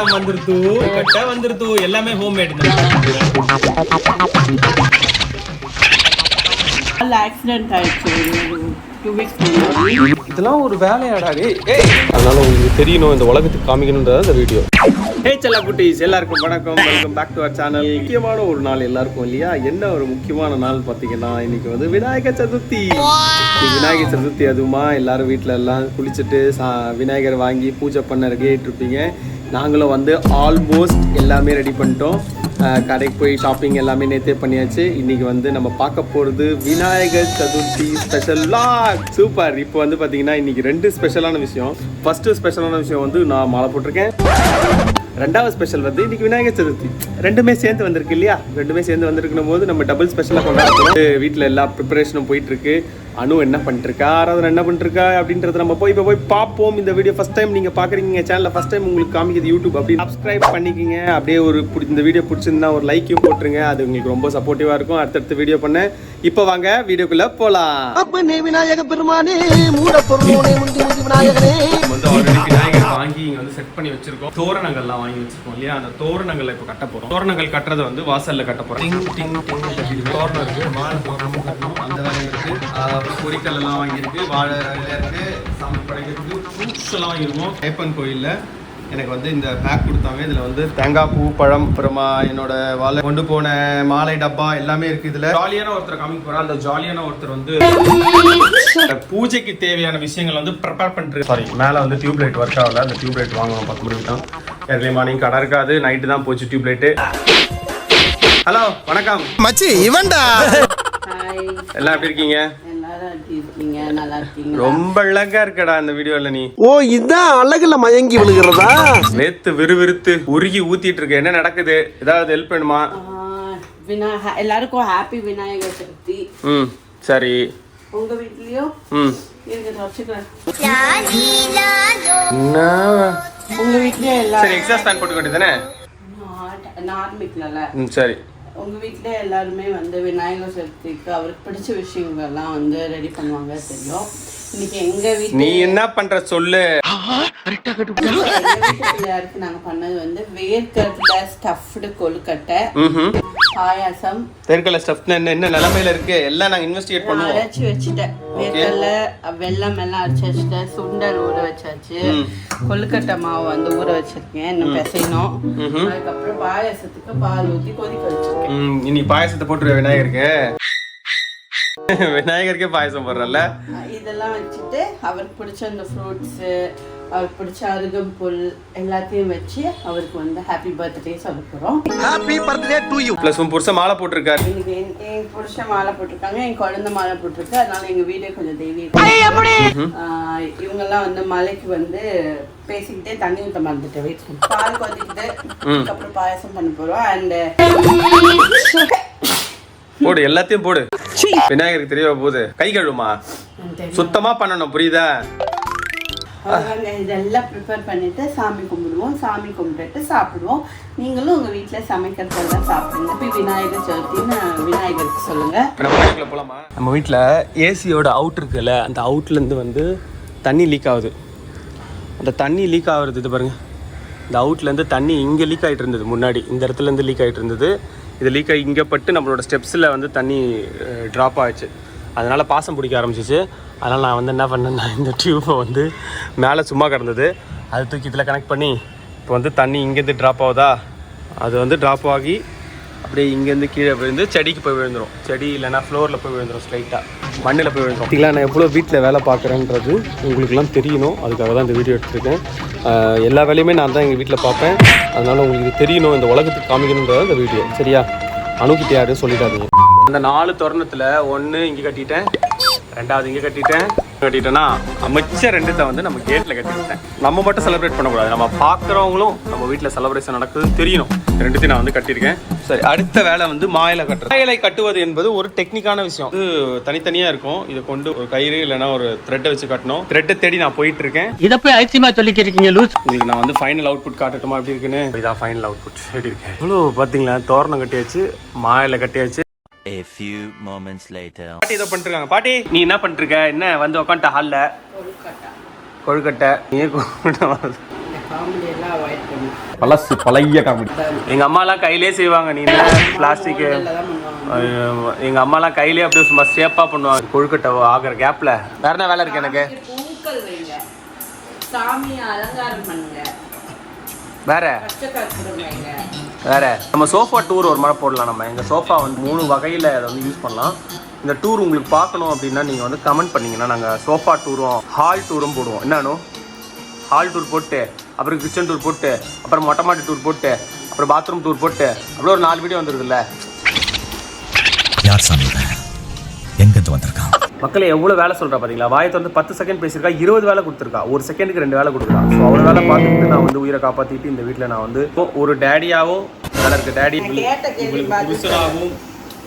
கட்ட கால் ஆக்சிடென்ட் ஆயிடுச்சு. டூ வீக்ஸ் முன்னாடி. இதெல்லாம் ஒரு வேலையாடா டேய். ஏய். அதனால உங்களுக்கு தெரியணும் இந்த உலகத்துக்கு காமிக்கணும்ன்றது இந்த வீடியோ ஹே செல்ல குட்டீஸ் எல்லாருக்கும் வணக்கம். Welcome back to our channel முக்கியமான ஒரு நாள் எல்லாருக்கும் இல்லையா? என்ன ஒரு முக்கியமான நாள் பார்த்தீங்கன்னா இன்னைக்கு வந்து விநாயகர் சதுர்த்தி. விநாயகர் சதுர்த்தி அதுவுமா எல்லாரும் வீட்டில் எல்லாம் குளிச்சுட்டு சா விநாயகர் வாங்கி பூஜை பண்ண ரெடி ஆகிட்டு இருப்பீங்க. நாங்களும் வந்து ஆல்மோஸ்ட் எல்லாமே ரெடி பண்ணிட்டோம். கடைக்கு போய் ஷாப்பிங் எல்லாமே நேற்றே பண்ணியாச்சு. இன்றைக்கி வந்து நம்ம பார்க்க போகிறது Vinayagar Chaturthi special vlog super இப்போ வந்து பார்த்தீங்கன்னா இன்றைக்கி ரெண்டு ஸ்பெஷலான விஷயம். ஃபஸ்ட்டு ஸ்பெஷலான விஷயம் வந்து நான் மாலை போட்டிருக்கேன். ரெண்டாவது ஸ்பெஷல் வந்து இன்னைக்கு விநாயகர் சதுர்த்தி. ரெண்டுமே சேர்ந்து வந்திருக்கு இல்லையா? ரெண்டுமே சேர்ந்து வந்திருக்கும் போது நம்ம டபுள் ஸ்பெஷலாக கொண்டாடுறோம். வீட்டில் எல்லா ப்ரிப்பரேஷனும் போயிட்டு இருக்கு அனு என்ன பண்ணிட்டு இருக்கா ஆராதனை என்ன பண்ணிட்டு இருக்கா அப்படின்றத நம்ம போய் இப்போ போய் பார்ப்போம். இந்த வீடியோ ஃபர்ஸ்ட் டைம் நீங்கள் பார்க்குறீங்க சேனலில் ஃபர்ஸ்ட் டைம் உங்களுக்கு காமிக்குது யூடியூப் அப்படி சப்ஸ்கிரைப் பண்ணிக்கிங்க. அப்படியே ஒரு பிடி- இந்த வீடியோ பிடிச்சிருந்தா ஒரு லைக்கையும் போட்டுருங்க. அது உங்களுக்கு ரொம்ப சப்போர்ட்டிவாக இருக்கும். அடுத்தடுத்த வீடியோ பண்ண. இப்போ வாங்க வீடியோக்குள்ளே போகலாம் விநாயக பெருமானே முந்தி முந்தி விநாயகனே. வாங்கி இங்கே வந்து செட் பண்ணி வச்சிருக்கோம். தோரணங்கள்லாம் வாங்கி வச்சிருக்கோம் இல்லையா? அந்த தோரணங்களை இப்போ கட்ட போகிறோம் தோரணங்கள் கட்டுறது வந்து வாசலில் கட்ட போகிறோம் தோரணம் இருக்கு மாலை தோரணமும் கட்டணும். அந்த வேலை இருக்கு. ஆஹ் பொரிக்கல் எல்லாம் வாங்கியிருக்கு வாழை இருக்கு சாமி படைக்கிறது ஃப்ரூட்ஸ் எல்லாம் வாங்கியிருக்கோம். ஐப்பன் கோயிலில் எனக்கு வந்து இந்த பேக் கொடுத்தாங்க. இதுல வந்து தேங்காய் பூ பழம் அப்புறமா என்னோட வாழை கொண்டு போன மாலை டப்பா எல்லாமே இருக்கு இதுல. ஜாலியான ஒருத்தர் காமிக்க போறா. அந்த ஜாலியான ஒருத்தர் வந்து பூஜைக்கு தேவையான விஷயங்கள் வந்து ப்ரிப்பேர் பண்ணிட்டு சாரி மேல வந்து டியூப் லைட் ஒர்க் ஆகல. அந்த டியூப் லைட் வாங்கணும் பத்து மணிக்கு தான் ஏர்லி மார்னிங் கடை இருக்காது. நைட்டு தான் போச்சு டியூப் லைட்டு ஹலோ வணக்கம். மச்சி இவன்டா. ஹாய் எல்லாம் எப்படி இருக்கீங்க? ரொம்ப அழகா இருக்கடா இந்த வீடியோல நீ. ஓ இதான் அழகுல மயங்கி விழுகிறதா? நேத்து விறுவிறுத்து உருகி ஊத்திட்டு இருக்க என்ன நடக்குது? ஏதாவது ஹெல்ப் வேணுமா? வினா எல்லாருக்கும் ஹாப்பி விநாயகர் சதுர்த்தி. ம் சரி. உங்க வீட்லயும் ம். உங்க வீட்லயும் சரி எக்ஸாஸ்ட் ஃபேன் போட்டுக்க வேண்டியதானே நான் ஆரம்பிக்கல ம் சரி. உங்கள் வீட்டில் எல்லாருமே வந்து விநாயகர் சதுர்த்திக்கு அவருக்கு பிடிச்ச விஷயங்கள்லாம் வந்து ரெடி பண்ணுவாங்க தெரியும். இன்னைக்கு எங்க வீட்டு நீ என்ன பண்ற சொல்லு. நாங்க பண்ணது வந்து வேர்க்கடல ஸ்டஃப்டு கொழுக்கட்டை பாயாசம். தெருக்கல ஸ்டஃப் என்ன நிலைமையில இருக்கு? எல்லாம் நாங்க இன்வெஸ்டிகேட் பண்ணுவோம். அரைச்சு வச்சுட்டேன். வேர்க்கடல வெல்லம் எல்லாம் அரைச்சு வச்சுட்டேன். சுண்டல் ஊற வச்சாச்சு. கொழுக்கட்டை மாவு வந்து ஊற வச்சிருக்கேன். இன்னும் பிசையணும். அதுக்கப்புறம் பாயாசத்துக்கு பால் ஊத்தி கொதிக்க வச்சிருக்கேன். ம், இனி பாயசத்தை போட்டுருவே விநாயகருக்கு. விநாயகருக்கே பாயசம் போடுறல இதெல்லாம் வச்சுட்டு அவருக்கு பிடிச்ச அந்த ஃப்ரூட்ஸு அவருக்கு பிடிச்ச அருகம்புல் எல்லாத்தையும் வச்சு அவருக்கு வந்து ஹாப்பி பர்த்டே சொல்ல happy birthday to you plus உன் புருஷன் மாலை போட்டிருக்காரு. இன்னைக்கு என் புருஷன் மாலை போட்டிருக்காங்க என் குழந்தை மாலை போட்டிருக்கு அதனால எங்க வீடே கொஞ்சம் தெய்வீ இவங்கெல்லாம் வந்து மலைக்கு வந்து பேசிக்கிட்டே தண்ணி ஊற்ற மறந்துட்டு வெயிட் பால் கொதிக்கிட்டு அதுக்கப்புறம் பாயாசம் பண்ண போறோம் அண்ட் போடு எல்லாத்தையும் போடு. விநாயகருக்கு தெரிய போகுது. கை கழுவுமா? சுத்தமா பண்ணணும் புரியுதா? இதெல்லாம் ப்ரிப்பேர் பண்ணிட்டு சாமி கும்பிடுவோம். சாமி கும்பிட்டுட்டு சாப்பிடுவோம். நீங்களும் உங்க வீட்டில் சமைக்கிறதெல்லாம் சாப்பிடுங்க. போய் விநாயகர் சதுர்த்தின்னு விநாயகருக்கு சொல்லுங்க. இப்ப நம்ம போலாமா? நம்ம வீட்டில் ஏசியோட அவுட் இருக்குல்ல அந்த அவுட்லேருந்து வந்து தண்ணி லீக் ஆகுது. அந்த தண்ணி லீக் ஆகுறது இது பாருங்க. இந்த அவுட்லேருந்து தண்ணி இங்கே லீக் ஆகிட்டு இருந்தது முன்னாடி. இந்த இடத்துலேருந்து லீக் ஆகிட்டு இருந்தது. இது லீக் ஆகி இங்கே பட்டு நம்மளோட ஸ்டெப்ஸில் வந்து தண்ணி ட்ராப் ஆகிடுச்சு அதனால் பாசம் பிடிக்க ஆரம்பிச்சிச்சு. அதனால் நான் வந்து என்ன பண்ணேன்னா இந்த டியூப்பை வந்து மேலே சும்மா கிடந்தது. அது தூக்கி இதில் கனெக்ட் பண்ணி இப்போ வந்து தண்ணி இங்கேருந்து ட்ராப் ஆகுதா? அது வந்து ட்ராப் ஆகி அப்படியே இங்கேருந்து கீழே விழுந்து செடிக்கு போய் விழுந்துரும். செடி இல்லைன்னா ஃப்ளோரில் போய் விழுந்துரும் ஸ்ட்ரைட்டாக மண்ணில் போய் விழுந்துரும். பார்த்தீங்களா நான் எவ்வளோ வீட்டில் வேலை பார்க்குறேன்றது உங்களுக்குலாம் தெரியணும். அதுக்காக தான் இந்த வீடியோ எடுத்திருக்கேன். எல்லா வேலையுமே நான் தான் எங்கள் வீட்டில் பார்ப்பேன். அதனால் உங்களுக்கு தெரியணும் இந்த உலகத்துக்கு காமிக்கணுன்றது இந்த வீடியோ. சரியா? அணுகிட்ட யாரும் சொல்லிடாதீங்க. அந்த நாலு தோரணத்தில் ஒன்று இங்கே கட்டிட்டேன். ரெண்டாவது இங்கே கட்டிட்டேன். கட்டிட்டேன்னா அமைச்ச ரெண்டுத்தை வந்து நம்ம கேட்டில் கட்டிட்டேன். நம்ம மட்டும் செலிப்ரேட் பண்ணக்கூடாது. நம்ம பார்க்குறவங்களும் நம்ம வீட்டில் செலிப்ரேஷன் நடக்குதுன்னு தெரியணும். ரெண்டுத்தையும் நான் வந்து கட்டியிருக்கேன். சரி அடுத்த வேலை வந்து மாயிலை கட்டுறது. மாயிலை கட்டுவது என்பது ஒரு டெக்னிக்கான விஷயம். இது தனித்தனியாக இருக்கும். இதை கொண்டு ஒரு கயிறு இல்லைன்னா ஒரு த்ரெட்டை வச்சு கட்டணும். த்ரெட்டை தேடி நான் போயிட்டு இருக்கேன் இத போய் அலட்சியமா சொல்லிக்கிறீங்க லூஸ் உங்களுக்கு நான் வந்து ஃபைனல் அவுட்புட் காட்டட்டுமா எப்படி இருக்குன்னு? இதான் ஃபைனல் அவுட்புட் எப்படி இருக்கேன் இவ்வளோ பார்த்தீங்களா? தோரணம் கட்டியாச்சு மாயில கட்டியாச்சு. A few moments later. பாட்டி இதை பண்ணிருக்காங்க பாட்டி நீ என்ன பண்ணிருக்க என்ன வந்து உட்காந்துட்ட ஹாலில் கொழுக்கட்டை. நீ கொழுக்கட்டை வருது பழசு பழைய காமெடி எங்க அம்மாலாம் கையிலே செய்வாங்க நீ பிளாஸ்டிக் தான் பண்ணுவாங்க எங்க அம்மாலாம் கையிலே அப்படியே சும்மா சேப்பா பண்ணுவாங்க. கொழுக்கட்டை ஆகிற கேப்ல வேற என்ன வேலை இருக்கு எனக்கு? வேற? வேற? நம்ம சோஃபா டூர் ஒரு முறை போடலாம் நம்ம. எங்க சோஃபா வந்து மூணு வகையில அதை வந்து யூஸ் பண்ணலாம். இந்த டூர் உங்களுக்கு பார்க்கணும் அப்படின்னா நீங்க வந்து கமெண்ட் பண்ணீங்கன்னா நாங்க சோஃபா டூரும் ஹால் டூரும் போடுவோம். என்னன்னு ஹால் டூர் போட்டு அப்புறம் கிச்சன் டூர் போட்டு அப்புறம் மொட்டை மாடி டூர் போட்டு அப்புறம் பாத்ரூம் டூர் போட்டு அப்புறம் ஒரு நாலு வீடியோ வந்துருதுல்ல யார் சாமி? எங்கிருந்து வந்திருக்கான் மக்களை எவ்வளோ வேலை சொல்கிறா பார்த்தீங்களா வாயத்தை வந்து பத்து செகண்ட் பேசியிருக்கா இருபது வேலை கொடுத்துருக்கா. ஒரு செகண்டுக்கு ரெண்டு வேலை கொடுக்குறா. ஸோ அவ்வளோ வேலை பார்த்துக்கிட்டு நான் வந்து உயிரை காப்பாற்றிட்டு இந்த வீட்டில் நான் வந்து ஒரு டேடியாவும் வேலை இருக்க. டேடி புருஷனாகவும்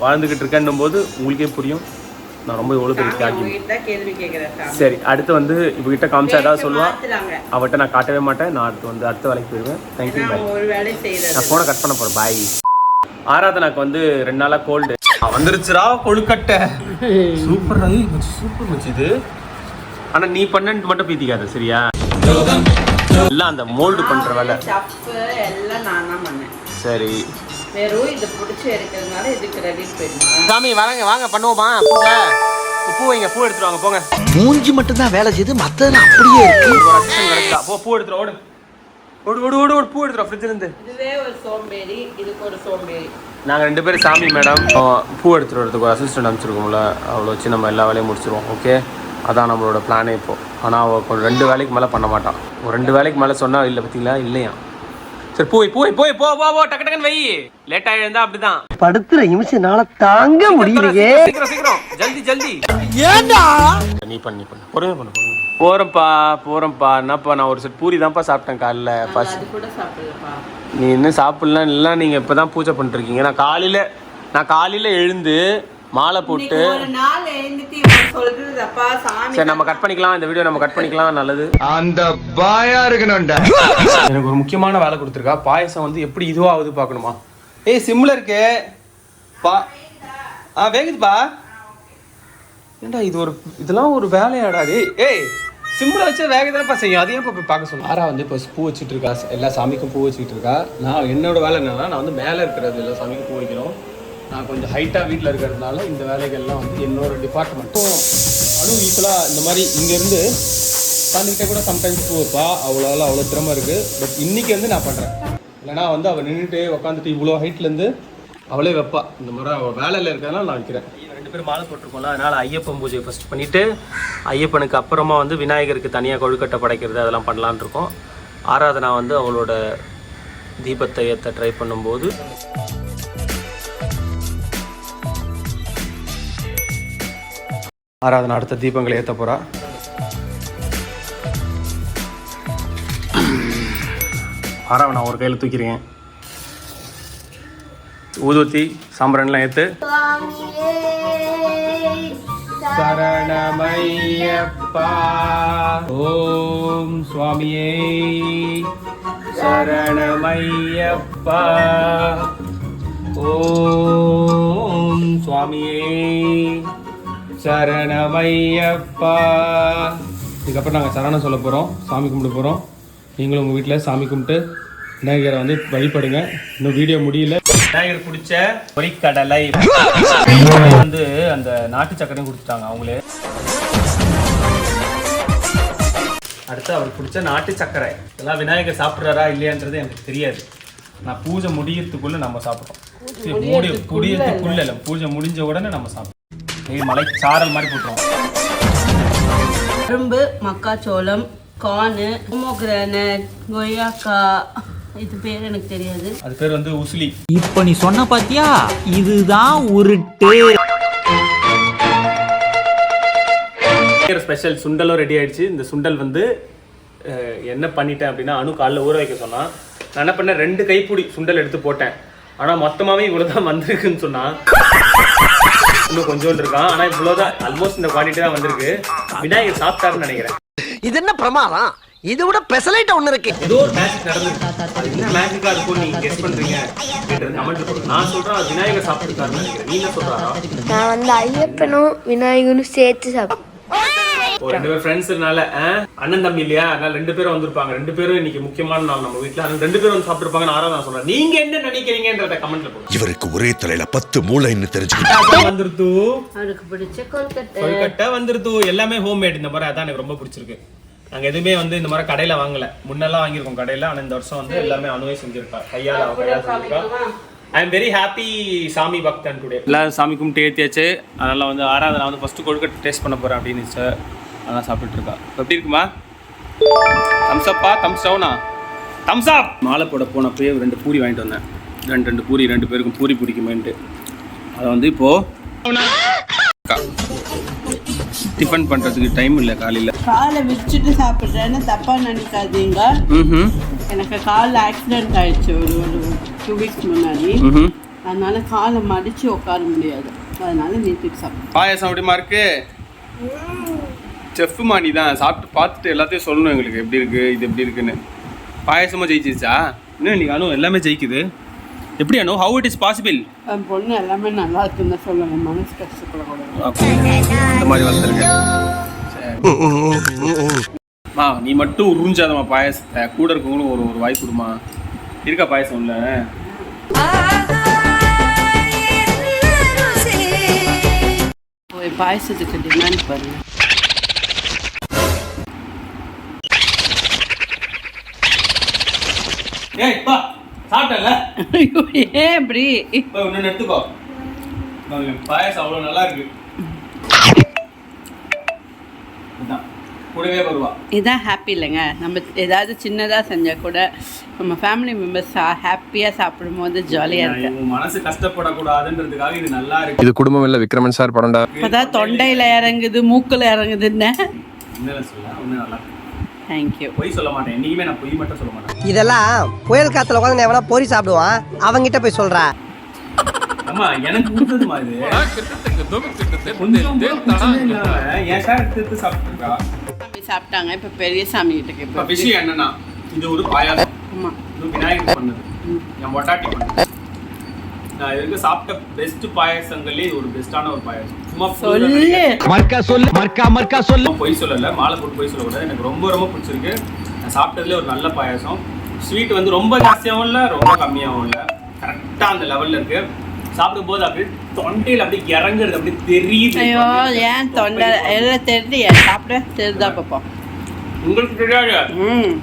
வாழ்ந்துக்கிட்டு இருக்கேன்னும் போது உங்களுக்கே புரியும். நான் ரொம்ப எவ்வளோ பெரிய தியாகி சரி அடுத்து வந்து இவகிட்ட காமிச்சா ஏதாவது சொல்லுவா? மாத்துறாங்க. அவட்ட நான் காட்டவே மாட்டேன். நான் அடுத்து வந்து அடுத்த வேலைக்கு போயிடுவேன் தேங்க்யூ பாய் ஒரு வேலை செய்யறது. நான் ஃபோனை கட் பண்ண போகிறேன் பாய் ஆராதனாக்கு வந்து ரெண்டு நாளாக கோல்டு வந்துருச்சுரா கொழுக்கட்டை. சூப்பர் சூப்பர் மச்சி இது. ஆனா நீ பண்ணன்ட்டு மட்டும் பீத்திக்காத சரியா? எல்லாம் அந்த மோல்டு பண்ற வேலை. ஸ்டஃப் எல்லாம் நான் தான் பண்ணேன். சரி. வெறும் இது பிடிச்சி எடுக்கிறதுனால இதுக்கு ரெடிட் போயிடுமா சாமி வரங்க வாங்க பண்ணுவோமா? பூஜை பூ வைங்க பூ எடுத்துட்டு வாங்க போங்க. மூஞ்சி மட்டும் தான் வேலை செய்யுது மத்ததெல்லாம் அப்படியே இருக்கு. ஒரு அசிஸ்டன்ட் கிடைச்சா போ பூ எடுத்துட்டு ஓடு. ஓடு ஓடு ஓடு ஓடு பூ எடுத்துட்டு ஃப்ரிட்ஜ்ல இருந்து. இதுவே ஒரு சோம்பேறி இதுக்கு ஒரு சோம்பேறி. நாங்கள் ரெண்டு பேரும் சாமி மேடம் பூ எடுத்துட்டு வரதுக்கு ஒரு அசிஸ்டன்ட் அனுப்பிச்சிருக்கோம்ல. அவளை வச்சு நம்ம எல்லா வேலையும் முடிச்சிருவோம் ஓகே அதான் நம்மளோட பிளானே இப்போ. ஆனால் அவள் ஒரு ரெண்டு வேலைக்கு மேலே பண்ண மாட்டான் ஒரு ரெண்டு வேலைக்கு மேலே சொன்னா இல்லை பார்த்தீங்களா இல்லையா? சரி போய் போய் போய் போ போ போ டக்கு டக்குன்னு வை. லேட்டாக எழுந்தா அப்படிதான். படுத்துற நிமிஷம்னால தாங்க முடியலையே. சீக்கிரம் சீக்கிரம் ஜல்தி ஜல்தி. நீ பண்ணு பண்ணு. பொறுமை பண்ணு பொறுமை போகிறேன்ப்பா போகிறேன்ப்பா என்னப்பா நான் ஒரு செட் பூரி தான்ப்பா சாப்பிட்டேன் காலைல. சாப்பிடலப்பா. நீ இன்னும் சாப்பிடலாம் இல்லை நீங்கள் இப்போ தான் பூஜை பண்ணிருக்கீங்க நான் காலையில் நான் காலையில் எழுந்து மாலை போட்டு சரி நம்ம கட் பண்ணிக்கலாம். இந்த வீடியோ நம்ம கட் பண்ணிக்கலாம். நல்லது. அந்த பாயா இருக்கணும்டா. எனக்கு ஒரு முக்கியமான வேலை கொடுத்துருக்கா. பாயசம் வந்து எப்படி இதுவாகுது பார்க்கணுமா? ஏய் சிம்ல இருக்கு. பா ஆ வேகுதுப்பா. ஏண்டா இது ஒரு இதெல்லாம் ஒரு வேலையாடா டேய். ஏய் சிம்ல வச்சு வேக தானப்பா செய்யும். அதையும் இப்போ போய் பார்க்க சொல்லணும் ஆரா வந்து இப்போ பூ வச்சுட்டு இருக்கா. எல்லா சாமிக்கும் பூ வச்சுட்டு இருக்கா. நான் என்னோட வேலை என்னன்னா நான் வந்து மேலே இருக்கிறது எல்லா சாமிக்கும் பூ வைக்கணும். நான் கொஞ்சம் ஹைட்டாக வீட்டில் இருக்கிறதுனால இந்த வேலைகள்லாம் வந்து என்னோட டிபார்ட்மெண்ட்டும் அதுவும் ஈக்குவலாக இந்த மாதிரி இங்கேருந்து உட்காந்துக்கிட்டே கூட சம்டைம்ஸ் போப்பா வைப்பா அவ்வளோ அவ்வளோ திறமை இருக்குது பட் இன்றைக்கி வந்து நான் பண்ணுறேன் இல்லைனா வந்து அவள் நின்றுட்டு உட்காந்துட்டு இவ்வளோ ஹைட்லேருந்து அவளே வைப்பா. இந்த மாதிரி அவள் வேலையில் இருக்கிறதுனால நான் வைக்கிறேன். ரெண்டு பேரும் மாலை போட்டிருக்கோம்ல அதனால் ஐயப்பன் பூஜை ஃபஸ்ட் பண்ணிவிட்டு ஐயப்பனுக்கு அப்புறமா வந்து விநாயகருக்கு தனியாக கொழுக்கட்டை படைக்கிறது அதெல்லாம் பண்ணலான்னு இருக்கோம். ஆராதனா வந்து அவளோட தீபத்தை ஏற்ற ட்ரை பண்ணும்போது. ஆராதனை அடுத்த தீபங்களை ஏற்ற போகிறா ஆறாவை நான் ஒரு கையில் தூக்கிறேன் ஊதுவத்தி சாம்பிரான்லாம் ஏற்று சரணமையப்பா. ஓம் சுவாமியே. சரணமையப்பா. ஓம் சுவாமியே. சரணமையப்பா. இதுக்கப்புறம் நாங்கள் சரணம் சொல்ல போகிறோம் சாமி கும்பிட போகிறோம் நீங்களும் உங்கள் வீட்டில் சாமி கும்பிட்டு விநாயகரை வந்து வழிபடுங்க. இன்னும் வீடியோ முடியல. விநாயகர் பிடிச்ச பொரிக்கடலை வந்து அந்த நாட்டு சக்கரையும் கொடுத்துட்டாங்க அவங்களே. அடுத்து அவருக்கு பிடிச்ச நாட்டு சக்கரை. இதெல்லாம் விநாயகர் சாப்பிட்றாரா இல்லையான்றது எனக்கு தெரியாது. நான் பூஜை முடியறதுக்குள்ள நம்ம சாப்பிட்றோம். மூடி முடியறதுக்குள்ள இல்லை. பூஜை முடிஞ்ச உடனே நம்ம சாப்பிட்றோம். நீ மலை சாரல் மாதிரி போட்டுருவோம் கரும்பு மக்காச்சோளம் கார்னு பொமோகிரானட் கொய்யாக்கா. இது பேர் எனக்கு தெரியாது. அது பேர் வந்து உசிலி. இப்ப நீ சொன்ன பாத்தியா? இதுதான் உருட்டு ஸ்பெஷல் சுண்டலும் ரெடி ஆயிடுச்சு. இந்த சுண்டல் வந்து என்ன பண்ணிட்டேன் அப்படின்னா அணு காலைல ஊற வைக்க சொன்னான் நான் என்ன பண்ணேன் ரெண்டு கைப்பிடி சுண்டல் எடுத்து போட்டேன். ஆனால் மொத்தமாகவே இவ்வளோ தான் வந்திருக்குன்னு சொன்னான் இன்னும் கொஞ்சோண்டு இருக்கான். ஆனால் இவ்வளோதான் ஆல்மோஸ்ட் இந்த குவான்டிட்டி தான் வந்திருக்கு. விநாயகர் சாப்பிட்டாருன்னு நினைக்கிறேன். இது என்ன பிரமாதம்? இதை விட பெசலைட்ட ஒண்ணு இருக்கு. ஏதோ ஒரு மேஜிக் நடந்திருக்கு. அது என்ன மேஜிக்கா இருக்கும் நீங்க கெஸ் பண்றீங்க? அப்படின்றது கமெண்ட் போடுங்க நான் சொல்றேன் அது விநாயகர் சாப்பிட்டுருக்காருன்னு நினைக்கிறேன். நீ என்ன சொல்றாரா நான் வந்து ஐயப்பனும் விநாயகனும் சேர்த்து சாப்பிட்டேன். ரெண்டு பேர் ஃப்ரெண்ட்ஸ்னால அண்ணன் தம்பி இல்லையா? அதனால ரெண்டு பேரும் வந்திருப்பாங்க. ரெண்டு பேரும் இன்னைக்கு முக்கியமான நாள் நம்ம வீட்ல. அதனால ரெண்டு பேரும் வந்து சாப்பிட்டுருப்பாங்க நான் நான் சொல்றேன் நீங்க என்ன நினைக்கிறீங்கன்றத கமெண்ட்ல போடுங்க. இவருக்கு ஒரே தலையில பத்து மூளைன்னு தெரிஞ்சுக்கிட்டு வந்துருது அவருக்கு பிடிச்ச கொல்கட்டை. கொல்கட்டை. வந்துருது எல்லாமே ஹோம்மேட் இந்த மாதிரி அதான் எனக்கு ரொம்ப பிடிச்சிருக்கு. நாங்க எதுவுமே வந்து இந்த மாதிரி கடையில வாங்கல. முன்னெல்லாம் வாங்கியிருக்கோம் கடையில. ஆனா இந்த வருஷம் வந்து எல்லாமே அணுவே செஞ்சிருக்கா கையால கையால செஞ்சிருக்கா ஐ எம் வெரி ஹாப்பி சாமி பக்தன் டுடே எல்லாம் சாமி கும்பிட்டு ஏற்றியாச்சு அதனால வந்து ஆறாவது வந்து ஃபர்ஸ்ட் கொழுக்கட்டை டேஸ்ட் பண்ண போறேன் அப்படின்னு சார் அதெல்லாம் இப்ப எப்படி இருக்குமா? தம்ஸ் அப்பா தம்ஸ் டவுனா தம்ஸ் அப் மாலை போட போனப்பயே ரெண்டு பூரி வாங்கிட்டு வந்தேன். ரெண்டு ரெண்டு பூரி ரெண்டு பேருக்கும் பூரி பிடிக்குமேன்ட்டு. அதை வந்து இப்போ டிஃபன் பண்றதுக்கு டைம் இல்லை காலையில. காலை விரிச்சிட்டு சாப்பிட்றேன்னு தப்பா நினைக்காதீங்க. ம் எனக்கு காலில் ஆக்சிடென்ட் ஆயிடுச்சு ஒரு ஒரு டூ வீக்ஸ் முன்னாடி. அதனால காலை மடிச்சு உட்கார முடியாது. அதனால நீட்டுக்கு சாப்பிட்டேன் பாயாசம் எப்படிமா இருக்கு? செஃப் மாணி தான். சாப்பிட்டு பார்த்துட்டு எல்லாத்தையும் சொல்லணும் எங்களுக்கு. எப்படி இருக்கு? இது எப்படி இருக்குன்னு. பாயாசமா ஜெயிச்சிருச்சா? இன்னும் இன்னைக்கு அனு எல்லாமே ஜெயிக்குது. எப்படி Anu? How it is possible என் பொண்ணு எல்லாமே நல்லா இருக்குன்னு சொல்லுங்க. மனசு கஷ்டப்படக்கூடாது. இந்த மாதிரி வந்திருக்கேன் மா நீ மட்டும் உறிஞ்சாதம்மா பாயாசத்தை. கூட இருக்கவங்களும் ஒரு ஒரு வாய் கொடுமா இருக்கா பாயாசம் இல்லை. ஒரு பாயசத்துக்கு டிமாண்ட் பாருங்க ஏய் பா சாப்பிட்டல ஐயோ, ஏன் இப்படி? போய் ஒன்று எடுத்துக்கோ. பாயாசம் அவ்வளோ நல்லா இருக்கு. இதான், கூடவே வருவா. இதான் ஹாப்பி இல்லைங்க. நம்ம ஏதாவது சின்னதாக செஞ்சால் கூட நம்ம ஃபேமிலி மெம்பர்ஸ் ஹாப்பியாக சாப்பிடும் போது ஜாலியாக இருக்கு. மனசு கஷ்டப்படக்கூடாதுன்றதுக்காக இது நல்லா இருக்கு. இது குடும்பம் இல்ல விக்ரமன் சார் படம்டா. இப்போதான் தொண்டையில் இறங்குது மூக்கில் இறங்குதுன்னு என்ன? சொல்ல ஒன்றும் நல்லா இருக்கு. தேங்க்யூ பொய் சொல்ல மாட்டேன் என்னைக்குமே நான் பொய் மட்டும் சொல்ல மாட்டேன். இதெல்லாம் புயல் காத்துல உட்காந்து எவனா பொறி சாப்பிடுவான்? அவங்கிட்ட போய் சொல்றா. அம்மா எனக்கு கொடுத்ததுமா இது? கொஞ்சம் என் எடுத்து சாப்பிட்டுருக்கா. சாப்பிட்டாங்க. இப்போ பெரிய சாமி கிட்ட இப்போ விஷயம் என்னன்னா இது ஒரு பாயாசம். ஆமாம் இது விநாயகர் பண்ணது. என் ஒட்டாட்டி பண்ணது. நான் இது வரைக்கும் சாப்பிட்ட பெஸ்ட் பாயாசங்களே ஒரு பெஸ்டான ஒரு பாயாசம். சும்மா சொல்லு. மர்க்கா சொல்லு மர்க்கா மர்க்கா சொல்லு. பொய் சொல்லல. மாலை போட்டு பொய் சொல்லக்கூடாது. எனக்கு ரொம்ப ரொம்ப பிடிச்சிருக்கு. நான் சாப்பிட்டதுல ஒரு நல்ல பாயாசம். ஸ்வீட் வந்து ரொம்ப ஜாஸ்தியாகவும் இல்லை ரொம்ப கம்மியாகவும் இல்லை. கரெக்டாக அந்த லெவலில் இருக்கு. சாப்பிடும்போது அப்படியே தொண்டையில் அப்படியே இறங்குறது அப்படியே தெரியுது. ஐயோ ஏன் தொண்டை எல்லாம் தெரியுது? ஏன் சாப்பிட தெரியுதா பார்ப்போம் உங்களுக்கு தெரியாது? ம்.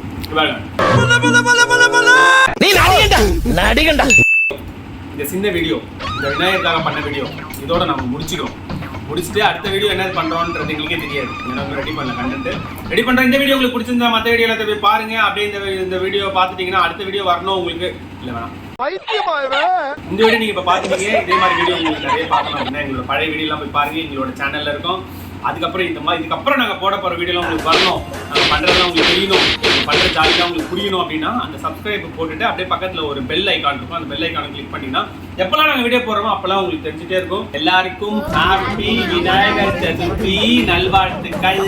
இந்த சின்ன வீடியோ இந்த விநாயகருக்காக பண்ண வீடியோ இதோட நம்ம முடிச்சிடும் முடிச்சுட்டு அடுத்த வீடியோ என்ன பண்றோம்ன்றது எங்களுக்கே தெரியாது. ஏன்னா ரெடி பண்ண கண்டென்ட் ரெடி பண்ற இந்த வீடியோ உங்களுக்கு பிடிச்சிருந்தா மற்ற வீடியோ எல்லாத்தையும் போய் பாருங்க. அப்படியே இந்த வீடியோ பார்த்துட்டீங்கன்னா அடுத்த வீடியோ வரணும் உங்களுக்கு. இல்ல வேணாம். இந்த வீடியோ நீங்க இப்ப பாத்துட்டீங்க இதே மாதிரி வீடியோ உங்களுக்கு நிறைய பார்க்கணும் அப்படின்னா எங்களோட பழைய வீடியோ எல்லாம் போய் பாருங்க எங்களோட சேனல்ல இருக்கும். அதுக்கப்புறம் இந்த மாதிரி இதுக்கப்புறம் நாங்க போட போற வீடியோலாம் உங்களுக்கு வரணும். நாங்க பண்றதெல்லாம் உங்களுக்கு தெரியணும். பண்ற ஜாலியாக உங்களுக்கு புரியணும் அப்படின்னா அந்த சப்ஸ்கிரைப் போட்டுட்டு அப்படியே பக்கத்துல ஒரு பெல் ஐக்கான் இருக்கும். அந்த பெல் ஐகானை கிளிக் பண்ணீங்கன்னா எப்பெல்லாம் நாங்க வீடியோ போடுறோமோ அப்பெல்லாம் உங்களுக்கு தெரிஞ்சுட்டே இருக்கும். எல்லாருக்கும் ஹாப்பி விநாயகர் சதுர்த்தி. நல்வாழ்த்துக்கள்.